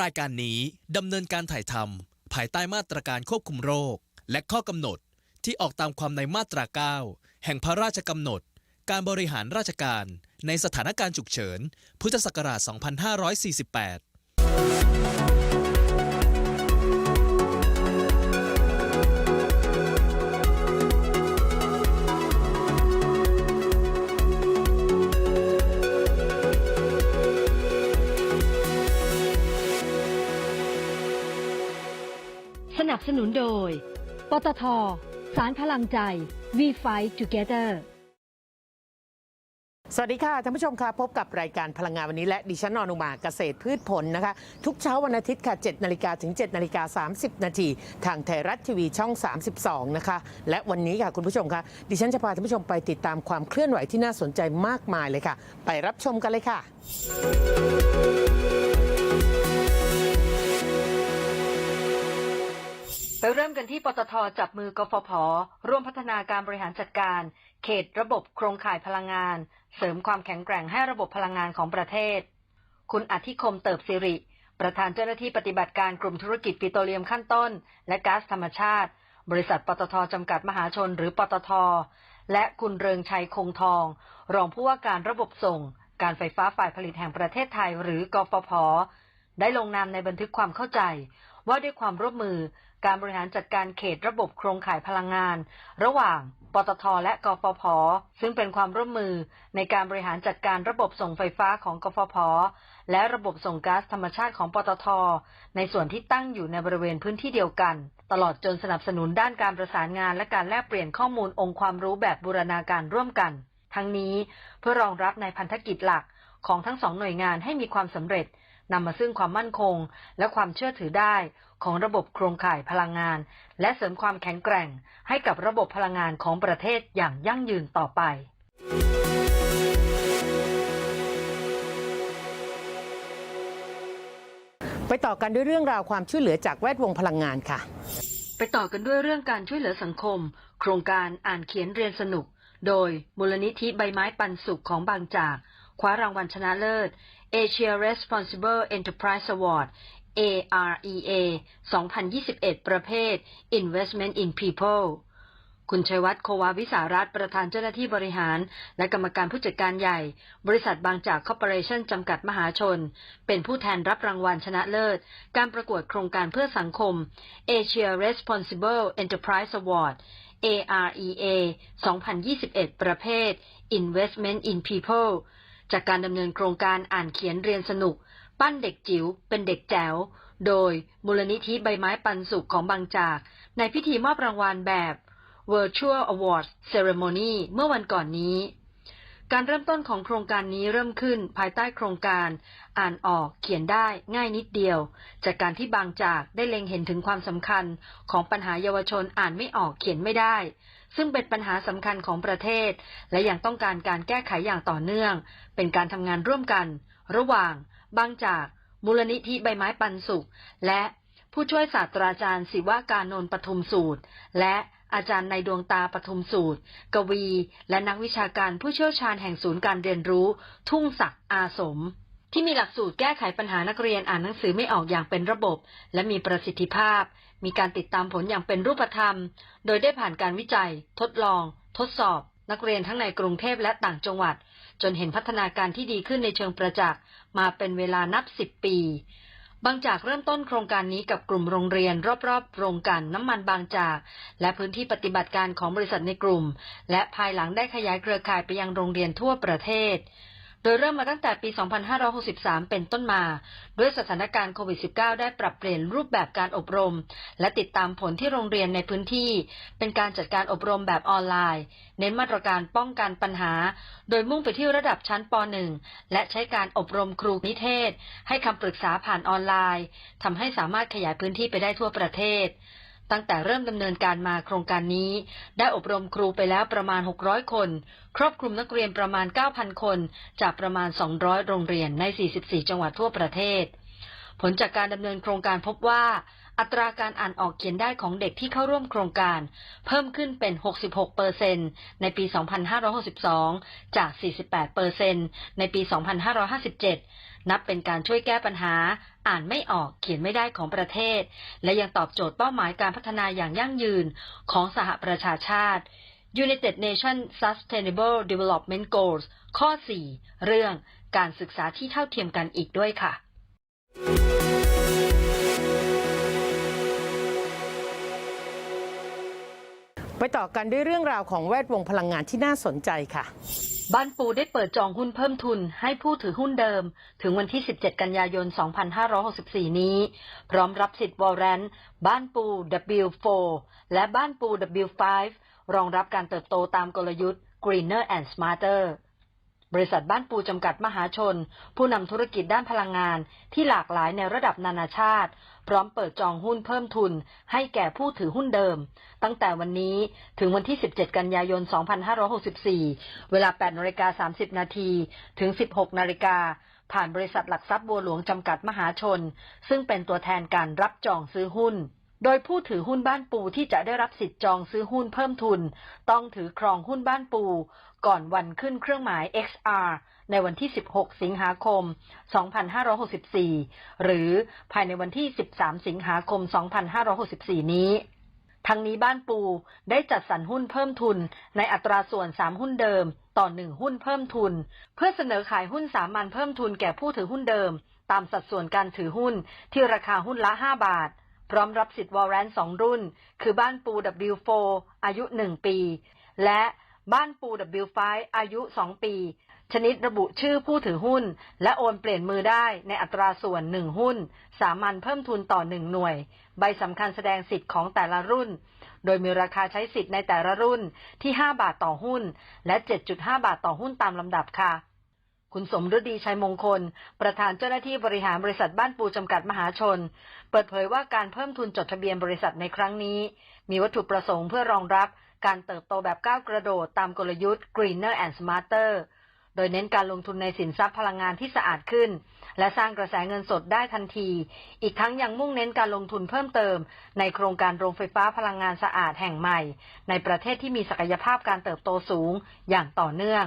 รายการนี้ดำเนินการถ่ายทำภายใต้มาตรการควบคุมโรค และข้อกำหนดที่ออกตามความในมาตรา 9 แห่งพระราชกำหนด การบริหารราชการในสถานการณ์ฉุกเฉิน พุทธศักราช 2548 นับสนุนโดย ปตท สารพลังใจ We Fight Together สวัสดีค่ะท่านผู้ชมค่ะพบกับรายการพลังงานวันนี้และดิฉันนอนุมาเกษตรพืชผลนะคะ ทุกเช้าวันอาทิตย์ค่ะ7นาฬิกาถึง7นาฬิกา30 นาทีทางไทยรัฐทีวีช่อง 32 นะคะ และวันนี้ค่ะคุณผู้ชมค่ะดิฉันจะพาท่านผู้ชมไปติดตามความเคลื่อนไหวที่น่าสนใจมากมายเลยค่ะ ไปรับชมกันเลยค่ะ ไปเริ่มกันที่ปตทจับมือกฟผ ร่วมพัฒนาการบริหารจัดการ เขตระบบโครงข่ายพลังงาน เสริมความแข็งแกร่งให้ระบบพลังงานของประเทศ คุณอธิคมเติบสิริ ประธานเจ้าหน้าที่ปฏิบัติการกลุ่มธุรกิจปิโตรเลียมขั้นต้น และก๊าซธรรมชาติ บริษัทปตทจำกัดมหาชนหรือปตท และคุณเริงชัยคงทอง รองผู้ว่าการระบบส่ง การไฟฟ้าฝ่ายผลิตแห่งประเทศไทย หรือกฟผ ได้ลงนามในบันทึกความเข้าใจ ว่าด้วยความร่วมมือ การบริหารจัดการเขตระบบโครงข่ายพลังงาน ระหว่างปตทและกฟผ ซึ่งเป็นความร่วมมือในการบริหารจัดการระบบส่งไฟฟ้าของกฟผ และระบบส่งก๊าซธรรมชาติของปตท ในส่วนที่ตั้งอยู่ในบริเวณพื้นที่เดียวกัน ตลอดจนสนับสนุนด้านการประสานงานและการแลกเปลี่ยนข้อมูลองค์ความรู้แบบบูรณาการร่วมกัน ทั้งนี้เพื่อรองรับในพันธกิจหลักของทั้งสองหน่วยงานให้มีความสำเร็จนำมาซึ่งความมั่นคงและความเชื่อถือได้ ของระบบโครงข่ายพลังงาน และเสริมความแข็งแกร่งให้กับระบบพลังงานของประเทศอย่างยั่งยืนต่อไปไปต่อกันด้วยเรื่องราวความช่วยเหลือจากแวดวงพลังงานค่ะ ไปต่อกันด้วยเรื่องการช่วยเหลือสังคม โครงการอ่านเขียนเรียนสนุก โดยมูลนิธิใบไม้ปันสุขของบางจาก คว้ารางวัลชนะเลิศ Asia Responsible Enterprise Award AREA 2021 ประเภท Investment in People คุณชัยวัฒน์โควาวิสารัตประธานเจ้าหน้าที่บริหาร และกรรมการผู้จัดการใหญ่ บริษัทบางจากคอร์ปอเรชั่นจำกัดมหาชน เป็นผู้แทนรับรางวัลชนะเลิศ การประกวดโครงการเพื่อสังคม Asia Responsible Enterprise Award AREA 2021 ประเภท Investment in People จากการดำเนินโครงการอ่านเขียนเรียนสนุก ปั้นเด็กจิ๋วเป็นเด็กแจ๋ว โดยมูลนิธิใบไม้ปันสุขของบางจาก ในพิธีมอบรางวัลแบบ Virtual Awards Ceremony เมื่อวันก่อนนี้ การเริ่มต้นของโครงการนี้เริ่มขึ้นภายใต้โครงการอ่านออกเขียนได้ง่ายนิดเดียว จากการที่บางจากได้เล็งเห็นถึงความสำคัญของปัญหาเยาวชนอ่านไม่ออกเขียนไม่ได้ ซึ่งเป็นปัญหาสำคัญของประเทศ และยังต้องการการแก้ไขอย่างต่อเนื่อง เป็นการทำงานร่วมกัน ระหว่าง บางจาก มูลนิธิใบไม้ปันสุข และผู้ช่วยศาสตราจารย์ศิวาการนนท์ปทุมสูตร และอาจารย์ในดวงตาปทุมสูตร กวี และนักวิชาการผู้เชี่ยวชาญแห่งศูนย์การเรียนรู้ ทุ่งศักดิ์อาสม ที่มีหลักสูตรแก้ไขปัญหานักเรียนอ่านหนังสือไม่ออกอย่างเป็นระบบ และมีประสิทธิภาพ มีการติดตามผลอย่างเป็นรูปธรรม โดยได้ผ่านการวิจัย ทดลอง ทดสอบ นักเรียนทั้งในกรุงเทพและต่างจังหวัด จนเห็นพัฒนาการที่ดีขึ้นในเชิงประจักษ์มาเป็นเวลานับสิบปี บางจากเริ่มต้นโครงการนี้กับกลุ่มโรงเรียนรอบๆโรงกันน้ำมันบางจาก และพื้นที่ปฏิบัติการของบริษัทในกลุ่ม และภายหลังได้ขยายเครือข่ายไปยังโรงเรียนทั่วประเทศ ดยเริ่มมาตั้งแต่ปี 2563 เป็นต้นมา ด้วยสถานการณ์โควิด -19 ได้ปรับเปลี่ยนรูปแบบการอบรม และติดตามผลที่โรงเรียนในพื้นที่ เป็นการจัดการอบรมแบบออนไลน์ เน้นมาตรการป้องกันปัญหา โดยมุ่งไปที่ระดับชั้นป .1 และใช้การอบรมครูนิเทศ ให้คำปรึกษาผ่านออนไลน์ทำให้สามารถขยายพื้นที่ไปได้ทั่วประเทศ ตั้งแต่เริ่มดำเนินการมาโครงการนี้ ได้อบรมครูไปแล้วประมาณ 600 คน ครอบคลุมนักเรียนประมาณ 9,000 คน จากประมาณ 200 โรงเรียนใน 44 จังหวัดทั่วประเทศ ผลจากการดำเนินโครงการพบว่า อัตราการอ่านออกเขียนได้ของเด็กที่เข้าร่วมโครงการ เพิ่มขึ้นเป็น 66เปอร์เซ็นในปี 2562 จาก 48เปอร์เซ็นในปี 2557 นับเป็นการช่วยแก้ปัญหา อ่านไม่ออกเขียนไม่ได้ของประเทศ และยังตอบโจทย์เป้าหมายการพัฒนาอย่างยั่งยืนของสหประชาชาติ United Nations Sustainable Development Goals ข้อ 4 เรื่องการศึกษาที่เท่าเทียมกันอีกด้วยค่ะไปต่อกันด้วยเรื่องราวของแวดวงพลังงานที่น่าสนใจค่ะ บ้านปูได้เปิดจองหุ้นเพิ่มทุนให้ผู้ถือหุ้นเดิม ถึงวันที่ 17 กันยายน 2564 นี้ พร้อมรับสิทธิ์วอลเรนบ้านปู W4 และบ้านปู W5 รองรับการเติบโตตามกลยุทธ์ Greener and Smarter บริษัทบ้านปูจำกัดมหาชน ผู้นำธุรกิจด้านพลังงาน ที่หลากหลายในระดับนานาชาติ พร้อมเปิดจองหุ้นเพิ่มทุน ให้แก่ผู้ถือหุ้นเดิม ตั้งแต่วันนี้ถึงวันที่ 17 กันยายน 2564 เวลา8นาฬิกา30 นาทีถึง 16 นาฬิกาผ่านบริษัทหลักทรัพย์บัวหลวงจำกัดมหาชน ซึ่งเป็นตัวแทนการรับจองซื้อหุ้น โดยผู้ถือหุ้นบ้านปูที่จะได้รับสิทธิ์จองซื้อหุ้นเพิ่มทุน ต้องถือครองหุ้นบ้านปู ก่อนวันขึ้นเครื่องหมาย XR ในวันที่ 16 สิงหาคม 2564 หรือภายในวันที่ 13 สิงหาคม 2564 นี้ ทั้งนี้บ้านปูได้จัดสรรหุ้นเพิ่มทุนในอัตราส่วน 3 หุ้นเดิม ต่อ 1 หุ้นเพิ่มทุน เพื่อเสนอขายหุ้นสามัญเพิ่มทุนแก่ผู้ถือหุ้นเดิม ตามสัดส่วนการถือหุ้นที่ราคาหุ้นละ 5 บาทพร้อมรับสิทธิ์วอลเลนสองรุ่น คือบ้านปู W4 อายุ 1 ปี และ บ้านปู W5 อายุ 2 ปี ชนิดระบุชื่อผู้ถือหุ้น และโอนเปลี่ยนมือได้ในอัตราส่วน 1 หุ้น สามัญเพิ่มทุนต่อ 1 หน่วย ใบสำคัญแสดงสิทธิ์ของแต่ละรุ่น โดยมีราคาใช้สิทธิ์ในแต่ละรุ่นที่ 5 บาทต่อหุ้น และ 7.5 บาทต่อหุ้นตามลำดับค่ะคุณสมฤดีชัยมงคล ประธานเจ้าหน้าที่บริหารบริษัทบ้านปูจำกัดมหาชน เปิดเผยว่าการเพิ่มทุนจดทะเบียนบริษัทในครั้งนี้ มีวัตถุประสงค์เพื่อรองรับ การเติบโตแบบก้าวกระโดดตามกลยุทธ์ Greener and Smarter โดยเน้นการลงทุนในสินทรัพย์พลังงานที่สะอาดขึ้น และสร้างกระแสเงินสดได้ทันที อีกทั้งยังมุ่งเน้นการลงทุนเพิ่มเติม ในโครงการโรงไฟฟ้าพลังงานสะอาดแห่งใหม่ ในประเทศที่มีศักยภาพการเติบโตสูงอย่างต่อเนื่อง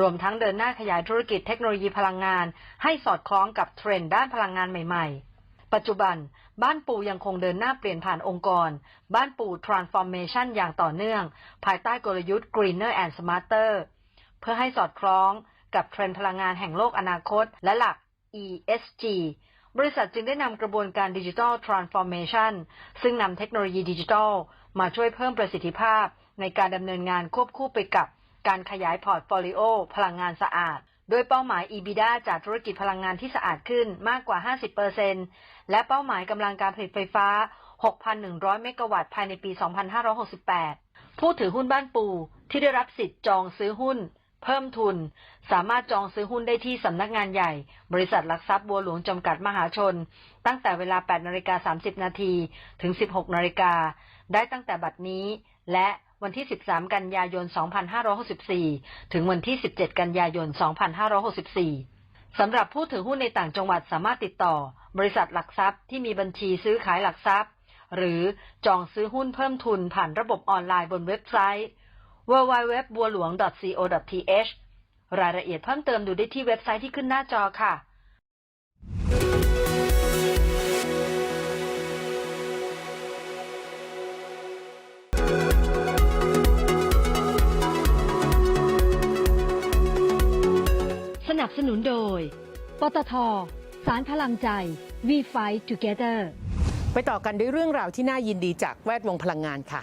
รวมทั้งเดินหน้าขยายธุรกิจเทคโนโลยีพลังงาน ให้สอดคล้องกับเทรนด์ด้านพลังงานใหม่ ๆ ปัจจุบัน บ้านปูยังคงเดินหน้าเปลี่ยนผ่านองค์กร บ้านปู Transformation อย่างต่อเนื่อง ภายใต้กลยุทธ์ Greener and Smarter เพื่อให้สอดคล้องกับเทรนด์พลังงานแห่งโลกอนาคต และหลัก ESG บริษัทจึงได้นำกระบวนการดิจิทัล Transformation ซึ่งนำเทคโนโลยีดิจิทัล มาช่วยเพิ่มประสิทธิภาพ ในการดำเนินงานควบคู่ไปกับการขยายพอร์ตโฟลิโอ พลังงานสะอาด โดยเป้าหมาย EBITDA จากธุรกิจพลังงานที่สะอาดขึ้นมากกว่า 50%และเป้าหมายกำลังการผลิตไฟฟ้า 6,100 เมกะวัตต์ภายในปี 2568 ผู้ถือหุ้นบ้านปูที่ได้รับสิทธิ์จองซื้อหุ้น เพิ่มทุน สามารถจองซื้อหุ้นได้ที่สำนักงานใหญ่ บริษัทหลักทรัพย์บัวหลวงจำกัดมหาชน ตั้งแต่เวลา 8นาฬิกา30 นาทีถึง 16นาฬิกาได้ตั้งแต่บัดนี้ และ วันที่ 13 กันยายน 2564 ถึงวันที่ 17 กันยายน 2564 สำหรับผู้ถือหุ้นในต่างจังหวัดสามารถติดต่อ บริษัทหลักทรัพย์ที่มีบัญชีซื้อขายหลักทรัพย์ หรือจองซื้อหุ้นเพิ่มทุนผ่านระบบออนไลน์บนเว็บไซต์ www บัวหลวง co.th รายละเอียดเพิ่มเติมดูได้ที่เว็บไซต์ที่ขึ้นหน้าจอค่ะ นับสนุนโดย ปตท สารพลังใจ We Fight Together ไปต่อกันด้วยเรื่องราวที่น่ายินดีจากแวดวงพลังงานค่ะ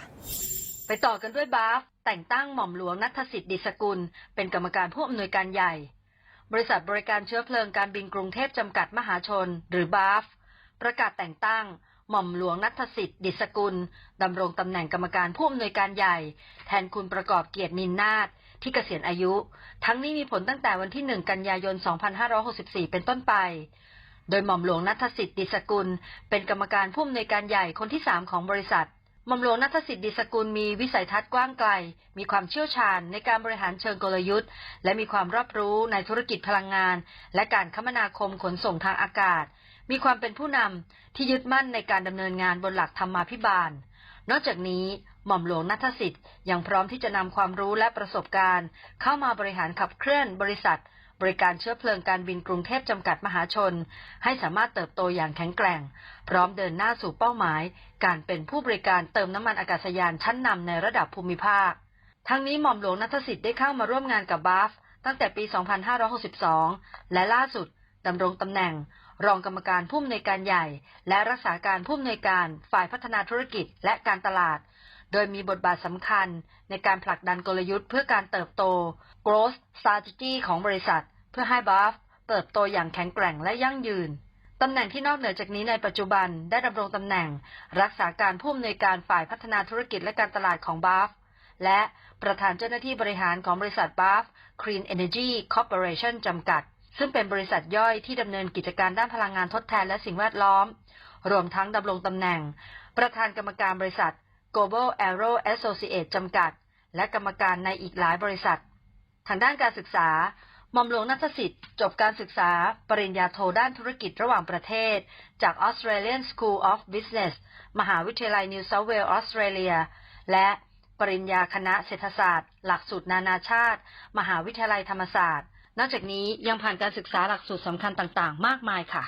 ไปต่อกันด้วยบาฟแต่งตั้งหม่อมหลวงนัทสิทธิ์ดิสกุล เป็นกรรมการผู้อำนวยการใหญ่ บริษัทบริการเชื้อเพลิงการบินกรุงเทพจำกัดมหาชน หรือบาฟประกาศแต่งตั้งหม่อมหลวงนัทสิทธิ์ดิสกุลดำรงตำแหน่งกรรมการผู้อำนวยการใหญ่ แทนคุณประกอบเกียรตินินนาถ ที่เกษียณอายุ ทั้งนี้มีผลตั้งแต่วันที่ 1 กันยายน 2564 เป็นต้นไป โดยหม่อมหลวงนัทสิทธิ์ดิสกุล เป็นกรรมการผู้อำนวยการใหญ่คนที่ 3 ของบริษัท หม่อมหลวงนัทสิทธิ์ดิสกุลมีวิสัยทัศน์กว้างไกล มีความเชี่ยวชาญในการบริหารเชิงกลยุทธ์ และมีความรอบรู้ในธุรกิจพลังงาน และการคมนาคมขนส่งทางอากาศ มีความเป็นผู้นำที่ยึดมั่นในการดำเนินงานบนหลักธรรมาภิบาล นอกจากนี้หม่อมหลวงนัทสิทธิ์ยังพร้อมที่จะนำความรู้และประสบการณ์ เข้ามาบริหารขับเคลื่อนบริษัท บริการเชื้อเพลิงการบินกรุงเทพจำกัดมหาชน ให้สามารถเติบโตอย่างแข็งแกร่ง พร้อมเดินหน้าสู่เป้าหมาย การเป็นผู้บริการเติมน้ำมันอากาศยานชั้นนำในระดับภูมิภาค ทั้งนี้หม่อมหลวงนัทสิทธิ์ได้เข้ามาร่วมงานกับบาฟตั้งแต่ปี 2562 และล่าสุดดำรงตำแหน่ง รองกรรมการผู้อำนวยการใหญ่ และรักษาการผู้อำนวยการฝ่ายพัฒนาธุรกิจและการตลาด โดยมีบทบาทสำคัญในการผลักดันกลยุทธ์เพื่อการเติบโต growth strategy ของบริษัท เพื่อให้บาฟเติบโตอย่างแข็งแกร่งและยั่งยืนตำแหน่งที่นอกเหนือจากนี้ในปัจจุบันได้ดำรงตำแหน่ง รักษาการผู้อำนวยการฝ่ายพัฒนาธุรกิจและการตลาดของบาฟและประธานเจ้าหน้าที่บริหารของบริษัทบาฟ Clean Energy Corporation จำกัด ซึ่งเป็นบริษัทย่อยที่ดำเนินกิจการด้านพลังงานทดแทนและสิ่งแวดล้อม รวมทั้งดำรงตำแหน่ง ประธานกรรมการบริษัท Global Aero Associates จำกัด และกรรมการในอีกหลายบริษัท ทางด้านการศึกษาหม่อมหลวงนัทสิทธิ์ จบการศึกษา ปริญญาโทด้านธุรกิจระหว่างประเทศ จาก Australian School of Business มหาวิทยาลัยนิวเซาท์เวลส์ออสเตรเลีย และปริญญาคณะเศรษฐศาสตร์ หลักสูตรนานาชาติ มหาวิทยาลัยธรรมศาสตร์ นอกจากนี้ยังผ่านการศึกษาหลักสูตรสำคัญต่างๆ มากมายค่ะ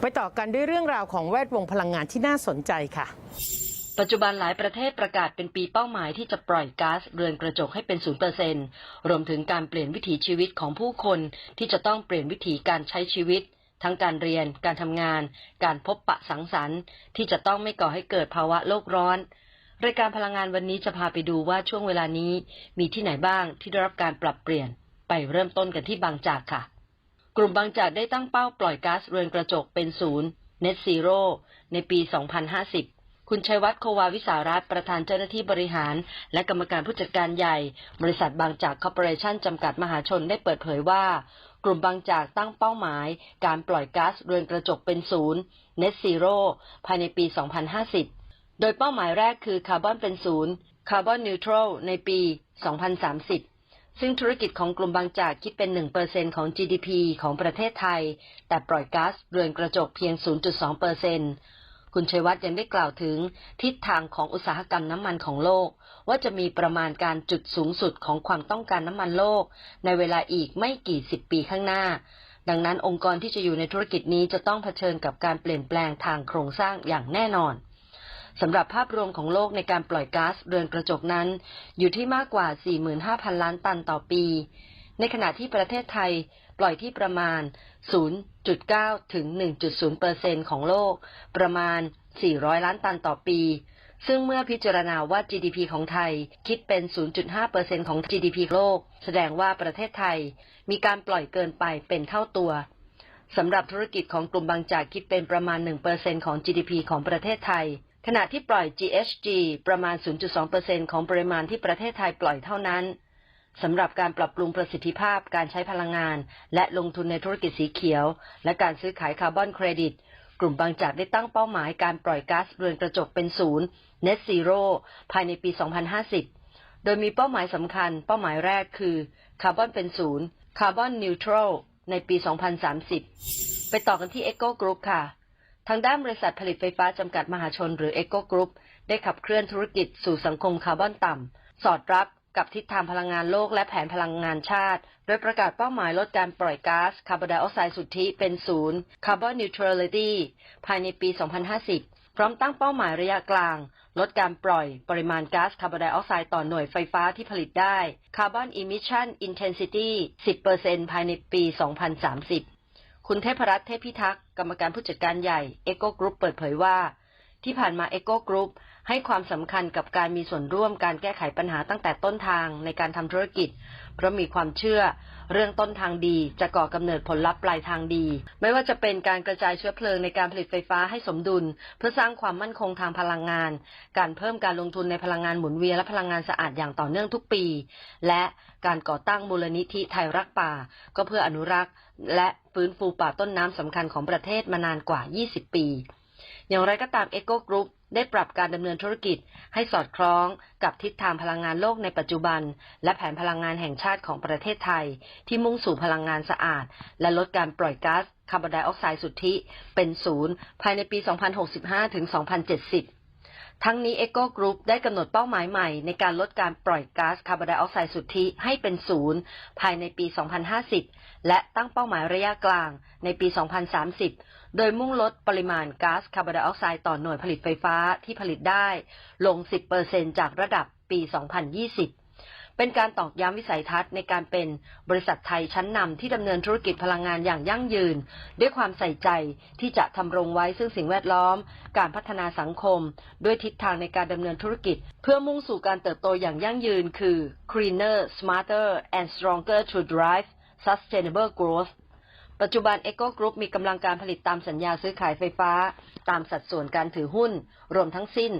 ไปต่อกันด้วยเรื่องราวของแวดวงพลังงานที่น่าสนใจค่ะ ปัจจุบันหลายประเทศประกาศเป็นปีเป้าหมายที่จะปล่อยก๊าซเรือนกระจกให้เป็นศูนย์เปอร์เซ็นรวมถึงการเปลี่ยนวิถีชีวิตของผู้คนที่จะต้องเปลี่ยนวิถีการใช้ชีวิต ทั้งการเรียน การทำงาน การพบปะสังสรรค์ ที่จะต้องไม่ก่อให้เกิดภาวะโลกร้อน รายการพลังงานวันนี้จะพาไปดูว่าช่วงเวลานี้มีที่ไหนบ้างที่ได้รับการปรับเปลี่ยน ไปเริ่มต้นกันที่บางจากค่ะ กลุ่มบางจากได้ตั้งเป้าปล่อยก๊าซเรือนกระจกเป็นศูนย์ Net Zero ในปี 2050 คุณชัยวัฒน์โควาวิสารัตประธานเจ้าหน้าที่บริหาร และกรรมการผู้จัดการใหญ่ บริษัทบางจากคอร์ปอเรชั่นจำกัดมหาชนได้เปิดเผยว่า กลุ่มบางจากตั้งเป้าหมาย การปล่อยก๊าซเรือนกระจกเป็นศูนย์ Net Zero ภายในปี 2050 โดยเป้าหมายแรกคือคาร์บอนเป็นศูนย์คาร์บอนนิวทรัลในปี 2030 ซึ่งธุรกิจของกลุ่มบางจากคิดเป็น 1%ของ GDP ของประเทศไทย แต่ปล่อยก๊าซเรือนกระจกเพียง 0.2%คุณชัยวัฒน์ยังได้กล่าวถึงทิศทางของอุตสาหกรรมน้ำมันของโลก ว่าจะมีประมาณการจุดสูงสุดของความต้องการน้ำมันโลก ในเวลาอีกไม่กี่สิบปีข้างหน้า ดังนั้นองค์กรที่จะอยู่ในธุรกิจนี้จะต้องเผชิญกับการเปลี่ยนแปลงทางโครงสร้างอย่างแน่นอน สำหรับภาพรวมของโลกในการปล่อยก๊าซเรือนกระจกนั้น อยู่ที่มากกว่า 45,000 ล้านตันต่อปี ในขณะที่ประเทศไทยปล่อยที่ประมาณ 0.9 ถึง 1.0เปอร์เซ็นของโลก ประมาณ 400 ล้านตันต่อปี ซึ่งเมื่อพิจารณาว่า GDP ของไทยคิดเป็น 0.5เปอร์เซ็นของ GDP โลก แสดงว่าประเทศไทยมีการปล่อยเกินไปเป็นเท่าตัวสำหรับธุรกิจของกลุ่มบางจากคิดเป็นประมาณ 1%ของ GDP ของประเทศไทย ขณะที่ปล่อย GHG ประมาณ 0.2%ของปริมาณที่ประเทศไทยปล่อยเท่านั้นสำหรับการปรับปรุงประสิทธิภาพการใช้พลังงาน และลงทุนในธุรกิจสีเขียว และการซื้อขายคาร์บอนเครดิต กลุ่มบางจากได้ตั้งเป้าหมายการปล่อยก๊าซเรือนกระจกเป็นศูนย์ Net Zero ภายในปี 2050 โดยมีเป้าหมายสำคัญ เป้าหมายแรกคือคาร์บอนเป็นศูนย์คาร์บอนนิวทรัลในปี 2030 ไปต่อกันที่ Eco Group ค่ะ ทางด้านบริษัทผลิตไฟฟ้าจำกัดมหาชนหรือ Eco Group ได้ขับเคลื่อนธุรกิจสู่สังคมคาร์บอนต่ำ สอดรับกับทิศทางพลังงานโลกและแผนพลังงานชาติ โดยประกาศเป้าหมายลดการปล่อยก๊าซคาร์บอนไดออกไซด์สุทธิเป็นศูนย์ Carbon Neutrality ภายในปี 2050 พร้อมตั้งเป้าหมายระยะกลาง ลดการปล่อยปริมาณก๊าซคาร์บอนไดออกไซด์ต่อหน่วยไฟฟ้าที่ผลิตได้ Carbon Emission Intensity 10%ภายในปี 2030 คุณเทพรัตน์เทพพิทักษ์ กรรมการผู้จัดการใหญ่เอโก้กรุ๊ปเปิดเผยว่า ที่ผ่านมาเอโก้กรุ๊ป ให้ความสำคัญกับการมีส่วนร่วมการแก้ไขปัญหาตั้งแต่ต้นทางในการทำธุรกิจ เพราะมีความเชื่อ เรื่องต้นทางดีจะก่อกำเนิดผลลัพธ์ปลายทางดี ไม่ว่าจะเป็นการกระจายเชื้อเพลิงในการผลิตไฟฟ้าให้สมดุล เพื่อสร้างความมั่นคงทางพลังงาน การเพิ่มการลงทุนในพลังงานหมุนเวียนและพลังงานสะอาดอย่างต่อเนื่องทุกปี และการก่อตั้งมูลนิธิไทยรักป่า ก็เพื่ออนุรักษ์ และฟื้นฟูป่าต้นน้ำสำคัญของประเทศมานานกว่า 20 ปี อย่างไรก็ตาม Eco Group ได้ปรับการดำเนินธุรกิจให้สอดคล้องกับทิศทางพลังงานโลกในปัจจุบัน และแผนพลังงานแห่งชาติของประเทศไทย ที่มุ่งสู่พลังงานสะอาด และลดการปล่อยก๊าซคาร์บอนไดออกไซด์สุทธิ เป็นศูนย์ภายในปี 2065 ถึง 2070ทั้งนี้ Eco Group ได้กำหนดเป้าหมายใหม่ในการลดการปล่อยก๊าซคาร์บอนไดออกไซด์สุทธิให้เป็นศูนย์ภายในปี 2050 และตั้งเป้าหมายระยะกลางในปี 2030 โดยมุ่งลดปริมาณก๊าซคาร์บอนไดออกไซด์ต่อหน่วยผลิตไฟฟ้าที่ผลิตได้ลง 10%จากระดับปี 2020 เป็นการตอกย้ำวิสัยทัศน์ในการเป็นบริษัทไทยชั้นนำที่ดำเนินธุรกิจพลังงานอย่างยั่งยืน ด้วยความใส่ใจที่จะทำรงไว้ซึ่งสิ่งแวดล้อม การพัฒนาสังคม ด้วยทิศทางในการดำเนินธุรกิจ เพื่อมุ่งสู่การเติบโตอย่างยั่งยืน คือ cleaner smarter and stronger to drive sustainable growth ปัจจุบัน Eco Group มีกำลังการผลิตตามสัญญาซื้อขายไฟฟ้า ตามสัดส่วนการถือหุ้น รวมทั้งสิ้น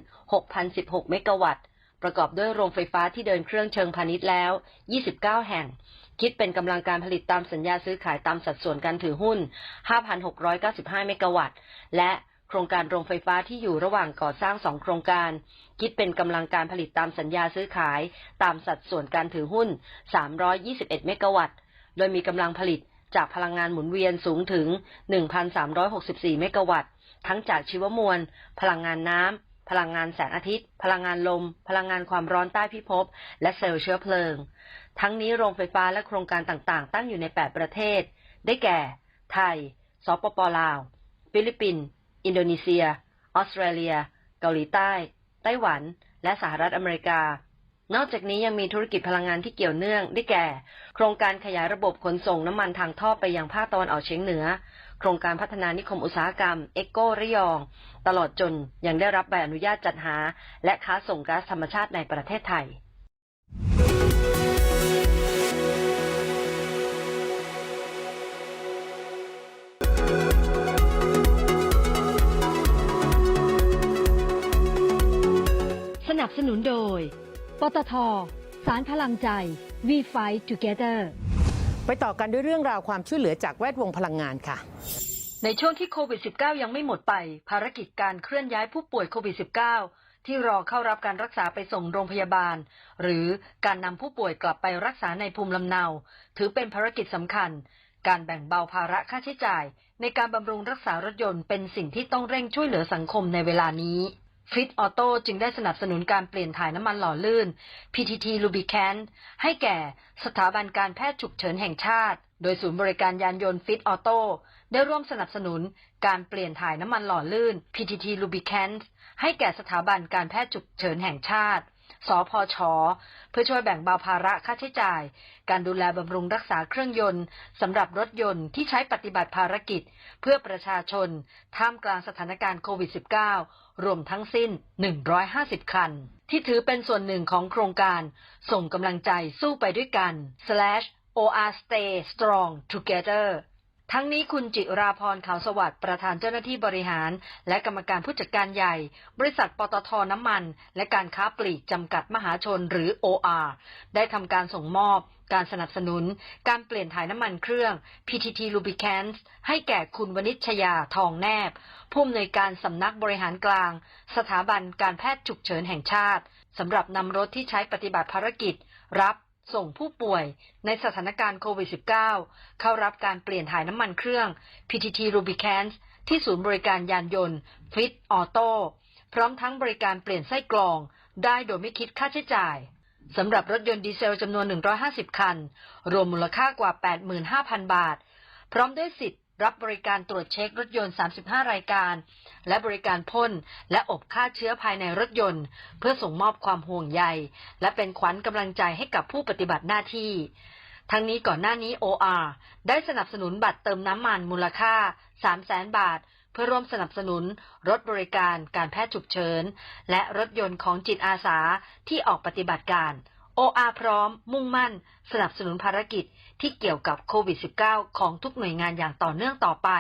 6,016 เมกะวัตต์ ประกอบด้วยโรงไฟฟ้าที่เดินเครื่องเชิงพาณิชย์แล้ว 29 แห่ง คิดเป็นกำลังการผลิตตามสัญญาซื้อขายตามสัดส่วนการถือหุ้น 5,695 เมกะวัตต์ และโครงการโรงไฟฟ้าที่อยู่ระหว่างก่อสร้าง2โครงการ คิดเป็นกำลังการผลิตตามสัญญาซื้อขาย ตามสัดส่วนการถือหุ้น 321 เมกะวัตต์ โดยมีกำลังผลิต จากพลังงานหมุนเวียนสูงถึง 1,364 เมกะวัตต์ ทั้งจากชีวมวล พลังงานน้ำ พลังงานแสงอาทิตย์ พลังงานลม พลังงานความร้อนใต้พิภพ และเซลล์เชื้อเพลิง ทั้งนี้โรงไฟฟ้าและโครงการต่างๆ ตั้งอยู่ใน 8 ประเทศ ได้แก่ ไทย สปปลาว ฟิลิปปินส์ อินโดนีเซีย ออสเตรเลีย เกาหลีใต้ ไต้หวัน และสหรัฐอเมริกา นอกจากนี้ยังมีธุรกิจพลังงานที่เกี่ยวเนื่องได้แก่ โครงการขยายระบบขนส่งน้ำมันทางท่อไปยังภาคตะวันออกเฉียงเหนือ โครงการพัฒนานิคมอุตสาหกรรม เอโกระยอง ตลอดจนยังได้รับใบอนุญาตจัดหา และค้าส่งก๊าซธรรมชาติในประเทศไทยสนับสนุนโดย ปตท สารพลังใจ We Fight Together ไปต่อกันด้วยเรื่องราวความช่วยเหลือจากแวดวงพลังงานค่ะ ในช่วงที่โควิด -19 ยังไม่หมดไป ภารกิจการเคลื่อนย้ายผู้ป่วยโควิด -19 ที่รอเข้ารับการรักษาไปส่งโรงพยาบาล หรือการนำผู้ป่วยกลับไปรักษาในภูมิลำเนา ถือเป็นภารกิจสำคัญ การแบ่งเบาภาระค่าใช้จ่าย ในการบำรุงรักษารถยนต์เป็นสิ่งที่ต้องเร่งช่วยเหลือสังคมในเวลานี้ ฟิตออโต้จึงได้สนับสนุนการเปลี่ยนถ่ายน้ำมันหล่อลื่น PTT Lubricant ให้แก่สถาบันการแพทย์ฉุกเฉินแห่งชาติ โดยศูนย์บริการยานยนต์ฟิตออโต้ได้ร่วมสนับสนุนการเปลี่ยนถ่ายน้ำมันหล่อลื่น PTT Lubricant ให้แก่สถาบันการแพทย์ฉุกเฉินแห่งชาติ สพช เพื่อช่วยแบ่งเบาภาระค่าใช้จ่าย การดูแลบำรุงรักษาเครื่องยนต์สำหรับรถยนต์ที่ใช้ปฏิบัติภารกิจ เพื่อประชาชน ท่ามกลางสถานการณ์โควิด -19 รวมทั้งสิ้น 150 คัน ที่ถือเป็นส่วนหนึ่งของโครงการ ส่งกำลังใจสู้ไปด้วยกัน slash or stay strong together ทั้งนี้คุณจิราพรขาวสวัสดิ์ประธานเจ้าหน้าที่บริหาร และกรรมการผู้จัดการใหญ่ บริษัทปตทน้ำมัน และการค้าปลีกจำกัดมหาชนหรือ OR ได้ทำการส่งมอบ การสนับสนุน การเปลี่ยนถ่ายน้ำมันเครื่อง PTT Lubricants ให้แก่คุณวนิชยาทองแนบ ผู้อำนวยการสำนักบริหารกลาง สถาบันการแพทย์ฉุกเฉินแห่งชาติสำหรับนำรถที่ใช้ปฏิบัติภารกิจ รับ ส่งผู้ป่วยในสถานการณ์โควิด -19 เข้ารับการเปลี่ยนถ่ายน้ำมันเครื่อง PTT Rubicans ที่ศูนย์บริการยานยนต์ Fit Auto พร้อมทั้งบริการเปลี่ยนไส้กรอง ได้โดยไม่คิดค่าใช้จ่ายสำหรับรถยนต์ดีเซลจำนวน 150 คัน รวมมูลค่ากว่า 85,000 บาท พร้อมด้วยสิทธิ์รับบริการตรวจเช็ครถยนต์ 35 รายการ และบริการพ่นและอบฆ่าเชื้อภายในรถยนต์ เพื่อส่งมอบความห่วงใย และเป็นขวัญกำลังใจให้กับผู้ปฏิบัติหน้าที่ ทั้งนี้ก่อนหน้านี้ OR ได้สนับสนุนบัตรเติมน้ำมันมูลค่า 300,000 บาท เพื่อร่วมสนับสนุน รถบริการการแพทย์ฉุกเฉิน และรถยนต์ของจิตอาสาที่ออกปฏิบัติการ OR พร้อม มุ่งมั่น สนับสนุนภารกิจ ที่เกี่ยวกับโควิด -19 ของทุกหน่วยงานอย่างต่อเนื่องต่อไป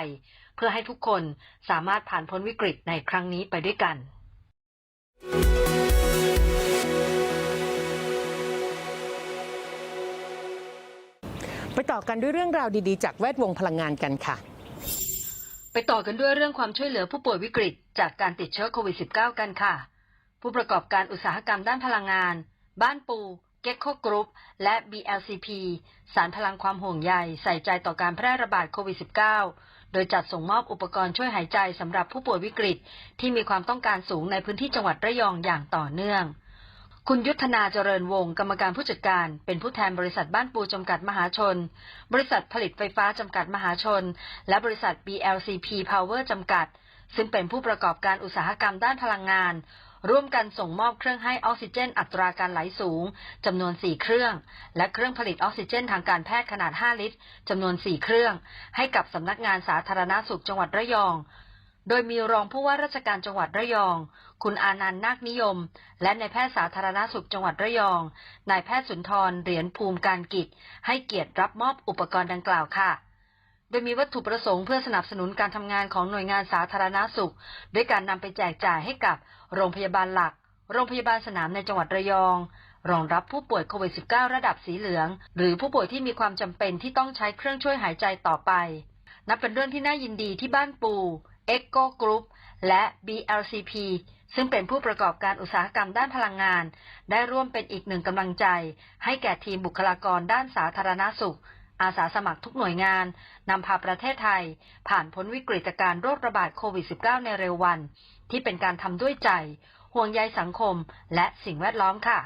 เพื่อให้ทุกคนสามารถผ่านพ้นวิกฤตในครั้งนี้ไปด้วยกัน ไปต่อกันด้วยเรื่องราวดีๆ จากแวดวงพลังงานกันค่ะไปต่อกันด้วยเรื่องความช่วยเหลือผู้ป่วยวิกฤต จากการติดเชื้อโควิด -19 กันค่ะ ผู้ประกอบการอุตสาหกรรมด้านพลังงาน บ้านปูเก็กโคกรุ๊ปและ BLCP สารพลังความห่วงใยใส่ใจต่อการแพร่ระบาดโควิด -19 โดยจัดส่งมอบอุปกรณ์ช่วยหายใจสำหรับผู้ป่วยวิกฤต ที่มีความต้องการสูงในพื้นที่จังหวัดระยองอย่างต่อเนื่อง คุณยุทธนาเจริญวงศ์กรรมการผู้จัดการ เป็นผู้แทนบริษัทบ้านปูจำกัดมหาชน บริษัทผลิตไฟฟ้าจำกัดมหาชน และบริษัท BLCP Power จำกัดซึ่งเป็นผู้ประกอบการอุตสาหกรรมด้านพลังงาน ร่วมกันส่งมอบเครื่องให้ออกซิเจนอัตราการไหลสูงจำนวน 4 เครื่อง และเครื่องผลิตออกซิเจนทางการแพทย์ขนาด 5 ลิตรจำนวน 4 เครื่อง ให้กับสำนักงานสาธารณาสุขจังหวัดระยอง โดยมีรองผู้ว่าราชการจังหวัดระยอง คุณอานันต์นาคนิยม และนายแพทย์สาธารณสุขจังหวัดระยอง นายแพทย์สุนทรเหรียญภูมิการกิจ ให้เกียรติรับมอบอุปกรณ์ดังกล่าวค่ะ โดยมีวัตถุประสงค์เพื่อสนับสนุนการทำงานของหน่วยงานสาธารณาสุข ด้วยการนำไปแจกจ่ายให้กับโรงพยาบาลหลัก โรงพยาบาลสนามในจังหวัดระยอง รองรับผู้ป่วยโควิด -19 ระดับสีเหลือง หรือผู้ป่วยที่มีความจำเป็นที่ต้องใช้เครื่องช่วยหายใจต่อไป นับเป็นเรื่องที่น่ายินดีที่บ้านปู Echo Group และ BLCP ซึ่งเป็นผู้ประกอบการอุตสาหกรรมด้านพลังงาน ได้ร่วมเป็นอีกหนึ่งกำลังใจ ให้แก่ทีมบุคลากรด้านสาธารณสุข อาสาสมัครทุกหน่วยงานนำพาประเทศไทย ผ่านพ้นวิกฤตการโรคระบาดโควิด -19 ในเร็ววัน ที่เป็นการทำด้วยใจ ห่วงใยสังคมและสิ่งแวดล้อมค่ะ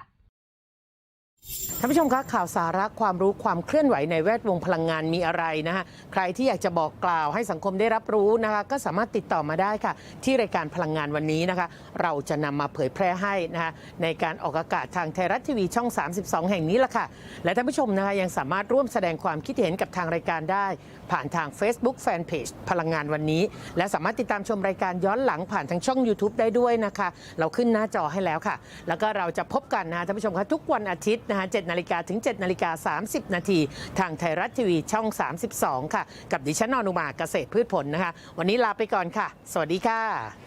ท่านผู้ชมคะข่าวสาระความรู้ความเคลื่อนไหวในแวดวงพลังงานมีอะไรนะคะใครที่อยากจะบอกกล่าวให้สังคมได้รับรู้นะคะก็สามารถติดต่อมาได้ค่ะ ที่รายการพลังงานวันนี้นะคะ เราจะนำมาเผยแพร่ให้นะคะในการออกอากาศทางไทยรัฐทีวีช่อง 32 แห่งนี้ละค่ะ และท่านผู้ชมนะคะยังสามารถร่วมแสดงความคิดเห็นกับทางรายการได้ ผ่านทาง Facebook Fanpage พลังงานวันนี้ และสามารถติดตามชมรายการย้อนหลังผ่านทางช่อง YouTube ได้ด้วยนะคะ เราขึ้นหน้าจอให้แล้วค่ะ แล้วก็เราจะพบกันนะคะท่านผู้ชมคะทุกวันอาทิตย์นะคะ7นาฬิกาถึง7นาฬิกา30 นาทีทางไทยรัฐทีวีช่อง 32 ค่ะ กับดิฉันอนุมาเกษตรพืชผลนะคะ วันนี้ลาไปก่อนค่ะ สวัสดีค่ะ